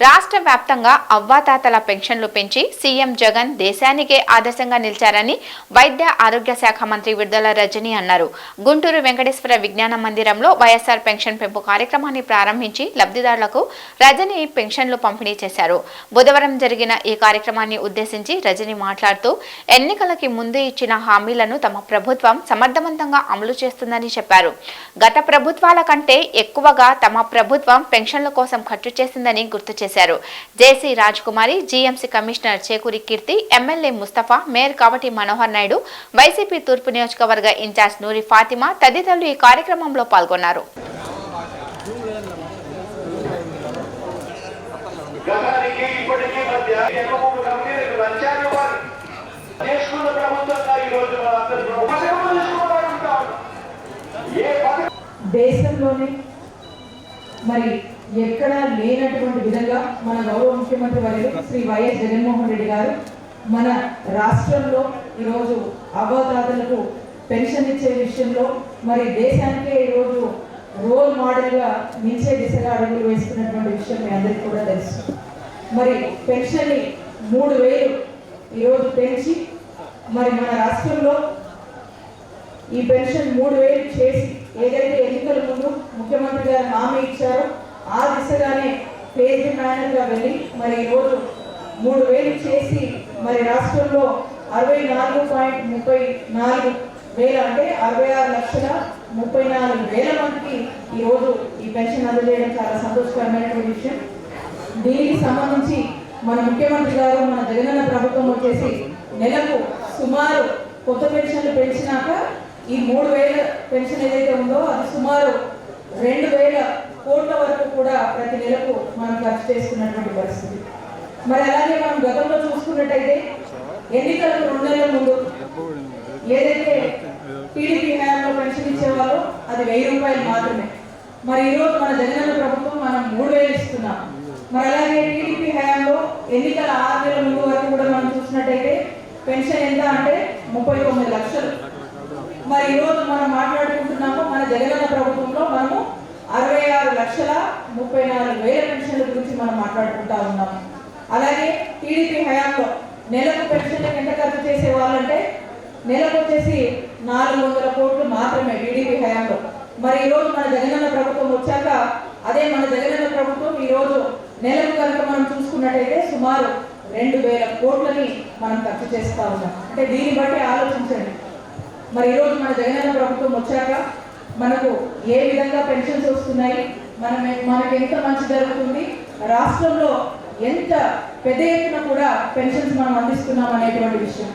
రాష్ట్ర వ్యాప్తంగా అవ్వాతాతల పెన్షన్లు పెంచి సీఎం జగన్ దేశానికే ఆదర్శంగా నిలిచారని వైద్య ఆరోగ్య శాఖ మంత్రి విడుదల రజని అన్నారు. గుంటూరు వెంకటేశ్వర విజ్ఞాన మందిరంలో వైఎస్ఆర్ పెన్షన్ పెంపు కార్యక్రమాన్ని ప్రారంభించి లబ్ధిదారులకు రజని పెన్షన్లు పంపిణీ చేశారు. బుధవారం జరిగిన ఈ కార్యక్రమాన్ని ఉద్దేశించి రజని మాట్లాడుతూ ఎన్నికలకి ముందు ఇచ్చిన హామీలను తమ ప్రభుత్వం సమర్థవంతంగా అమలు చేస్తుందని చెప్పారు. గత ప్రభుత్వాల కంటే ఎక్కువగా తమ ప్రభుత్వం పెన్షన్ల కోసం ఖర్చు చేసిందని గుర్తు చేశారు. JC Rajkumari GMC commissioner Chekuri Keerthi MLA Mustafa mayor Kavati Manohar Naidu YCP తూర్పు నియోజకవర్గ ఇన్ఛార్జ్ నూరి ఫాతిమా తదితరులు ఈ కార్యక్రమంలో పాల్గొన్నారు. గతానికి ఇప్పటికీ మధ్య చేసుకున్న ప్రభుత్వంగా ఈ రోజు దేశంలోనే మరి ఎక్కడా లేనటువంటి విధంగా మన గౌరవ ముఖ్యమంత్రి వర్యులు శ్రీ వైఎస్ జగన్మోహన్ రెడ్డి గారు మన రాష్ట్రంలో ఈరోజు అవ్వదాతలకు పెన్షన్ ఇచ్చే విషయంలో మరి దేశానికే ఈరోజు రోల్ మోడల్గా నిలిచే దిశగా అడుగులు వేస్తున్నటువంటి విషయం మీ అందరికీ కూడా తెలుసు. మరి పెన్షన్ని మూడు వేలు ఈరోజు పెంచి మరి మన రాష్ట్రంలో ఈ పెన్షన్ మూడు వేలు చేసి ఏదైతే ఎన్నికల ముందు ముఖ్యమంత్రి గారు హామీ ఇచ్చారో ఆ దిశగానే పేజీ మేనర్గా వెళ్ళి మరి ఈరోజు మూడు వేలు చేసి మరి రాష్ట్రంలో అరవై నాలుగు పాయింట్ ముప్పై నాలుగు వేల అంటే అరవై ఆరు లక్షల ముప్పై నాలుగు వేల మందికి ఈరోజు ఈ పెన్షన్ అందజేయడం చాలా సంతోషకరమైనటువంటి విషయం. దీనికి సంబంధించి మన ముఖ్యమంత్రి గారు మన జగనన్న ప్రభుత్వం వచ్చేసి నెలకు సుమారు కొత్త పెన్షన్లు పెంచినాక ఈ మూడు వేల పెన్షన్ ఏదైతే ఉందో అది సుమారు రెండు వేల కోట్ల వరకు కూడా ప్రతి నెలకు మనం ఖర్చు చేసుకున్నటువంటి పరిస్థితి. మరి అలాగే మనం గతంలో చూసుకున్నట్టయితే ఎన్నికలకు రెండు నెలల ముందు ఏదైతే టీడీపీ హయాంలో పెన్షన్ ఇచ్చేవారో అది వెయ్యి రూపాయలు మాత్రమే. మరి ఈరోజు మన జగనన్న ప్రభుత్వం మనం మూడు వేలు ఇస్తున్నాం. మరి అలాగే టీడీపీ హయాంలో ఎన్నికల ఆరు నెలల ముందు వరకు కూడా మనం చూసినట్టయితే పెన్షన్ ఎంత అంటే ముప్పై తొమ్మిది లక్షలు. మరి ఈరోజు మనం మాట్లాడుకుంటున్నాము మన జగనన్న ప్రభుత్వంలో మనము అరవై ఆరు లక్షల ముప్పై నాలుగు వేల పెన్షన్ల గురించి మనం మాట్లాడుకుంటా ఉన్నాము అలాగే టీడీపీ హయాంలో నెలకు పెన్షన్లకు ఎంత ఖర్చు చేసే వాళ్ళంటే నెలకు వచ్చేసి నాలుగు వందల కోట్లు మాత్రమే టీడీపీ హయాంలో. మరి ఈరోజు మన జగనన్న ప్రభుత్వం వచ్చాక అదే మన జగనన్న ప్రభుత్వం ఈరోజు నెలకు కనుక మనం చూసుకున్నట్టయితే సుమారు రెండు వేల కోట్లని మనం ఖర్చు చేస్తా ఉన్నాం. అంటే దీన్ని బట్టి ఆలోచించండి. మరి ఈరోజు మన జగనన్న ప్రభుత్వం వచ్చాక మనకు ఏ విధంగా పెన్షన్స్ వస్తున్నాయి? మనం మనకి ఎంత మంచి జరుగుతుంది? రాష్ట్రంలో ఎంత పెద్ద ఎత్తున కూడా పెన్షన్స్ మనం అందిస్తున్నాం అనేటువంటి విషయం.